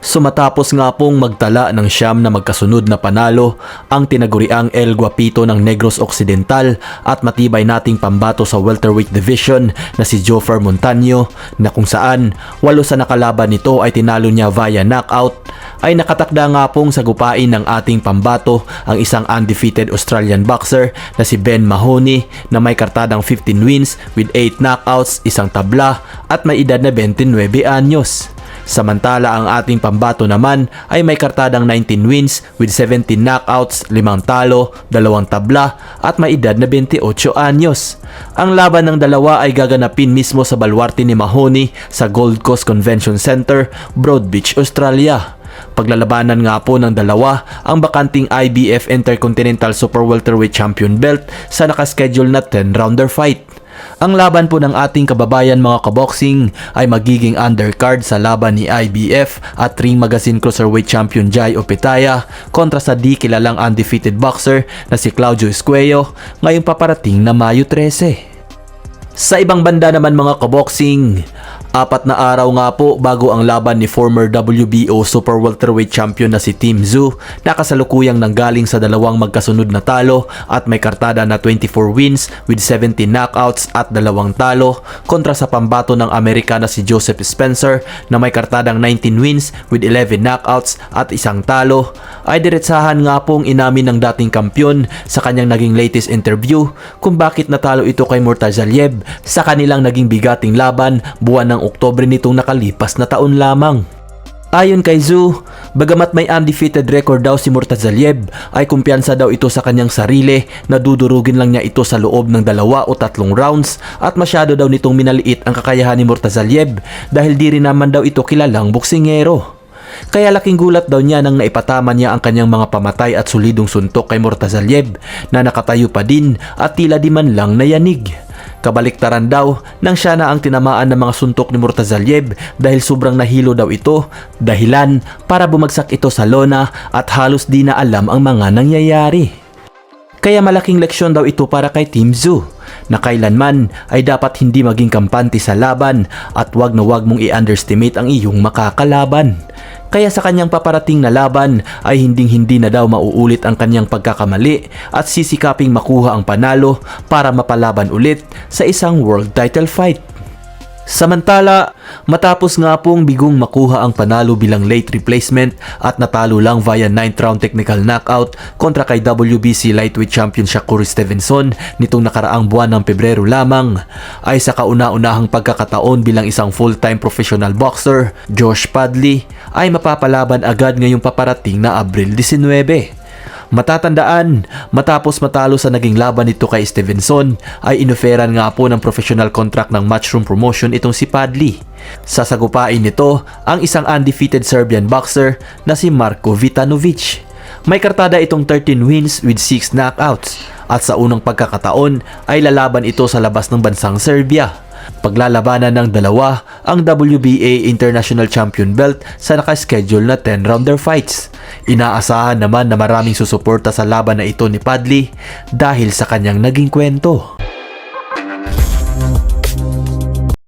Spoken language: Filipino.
Sumatapos nga pong magtala ng siyam na magkasunod na panalo ang tinaguriang El Guapito ng Negros Occidental at matibay nating pambato sa welterweight division na si Jofer Montaño na kung saan walo sa nakalaban nito ay tinalo niya via knockout ay nakatakda nga pong sagupain ng ating pambato ang isang undefeated Australian boxer na si Ben Mahoney na may kartadang 15 wins with 8 knockouts, isang tabla at may edad na 29 anyos. Samantala ang ating pambato naman ay may kartadang 19 wins with 17 knockouts, 5 talo, 2 tabla at may edad na 28 anyos. Ang laban ng dalawa ay gaganapin mismo sa balwarte ni Mahoney sa Gold Coast Convention Center, Broad Beach, Australia. Paglalabanan nga po ng dalawa ang bakanting IBF Intercontinental Super Welterweight Champion belt sa nakaschedule na 10-rounder fight. Ang laban po ng ating kababayan mga kaboxing ay magiging undercard sa laban ni IBF at Ring Magazine Cruiserweight Champion Jai Opetaya kontra sa di kilalang undefeated boxer na si Claudio Escuello ngayong paparating na Mayo 13. Sa ibang banda naman mga kaboxing, apat na araw nga po bago ang laban ni former WBO Super Welterweight Champion na si Tim Zhu na kasalukuyang nanggaling sa dalawang magkasunod na talo at may kartada na 24 wins with 17 knockouts at dalawang talo kontra sa pambato ng Amerika na si Joseph Spencer na may kartadang 19 wins with 11 knockouts at isang talo. Ay diretsahan nga pong inamin ng dating kampyon sa kanyang naging latest interview kung bakit natalo ito kay Murtazaliev sa kanilang naging bigating laban buwan ng Oktobre nitong nakalipas na taon lamang. Ayon kay Zhu, bagamat may undefeated record daw si Murtazaliev, ay kumpiyansa daw ito sa kanyang sarili na dudurugin lang niya ito sa loob ng dalawa o tatlong rounds at masyado daw nitong minaliit ang kakayahan ni Murtazaliev dahil di rin naman daw ito kilalang boksingero. Kaya laking gulat daw niya nang naipatama niya ang kanyang mga pamatay at solidong suntok kay Murtazaliev na nakatayo pa din at tila di man lang nayanig. Kabaliktaran daw nang siya na ang tinamaan ng mga suntok ni Murtazaliev dahil sobrang nahilo daw ito dahilan para bumagsak ito sa lona at halos di na alam ang mga nangyayari. Kaya malaking leksyon daw ito para kay Team Zoo na kailanman ay dapat hindi maging kampante sa laban at wag na wag mong i-underestimate ang iyong makakalaban. Kaya sa kanyang paparating na laban ay hinding hindi na daw mauulit ang kanyang pagkakamali at sisikaping makuha ang panalo para mapalaban ulit sa isang world title fight. Samantala, matapos nga pong bigong makuha ang panalo bilang late replacement at natalo lang via 9th round technical knockout kontra kay WBC lightweight champion Shakur Stevenson nitong nakaraang buwan ng Pebrero lamang, ay sa kauna-unahang pagkakataon bilang isang full-time professional boxer, Josh Padley, ay mapapalaban agad ngayong paparating na Abril 19. Matatandaan, matapos matalo sa naging laban nito kay Stevenson, ay inoferan nga po ng professional contract ng Matchroom Promotion itong si Padley. Sasagupain nito ang isang undefeated Serbian boxer na si Marko Vitanovic. May kartada itong 13 wins with 6 knockouts at sa unang pagkakataon ay lalaban ito sa labas ng bansang Serbia. Paglalabanan ng dalawa ang WBA International Champion Belt sa nakaschedule na 10-rounder fights. Inaasahan naman na maraming susuporta sa laban na ito ni Padley dahil sa kanyang naging kwento.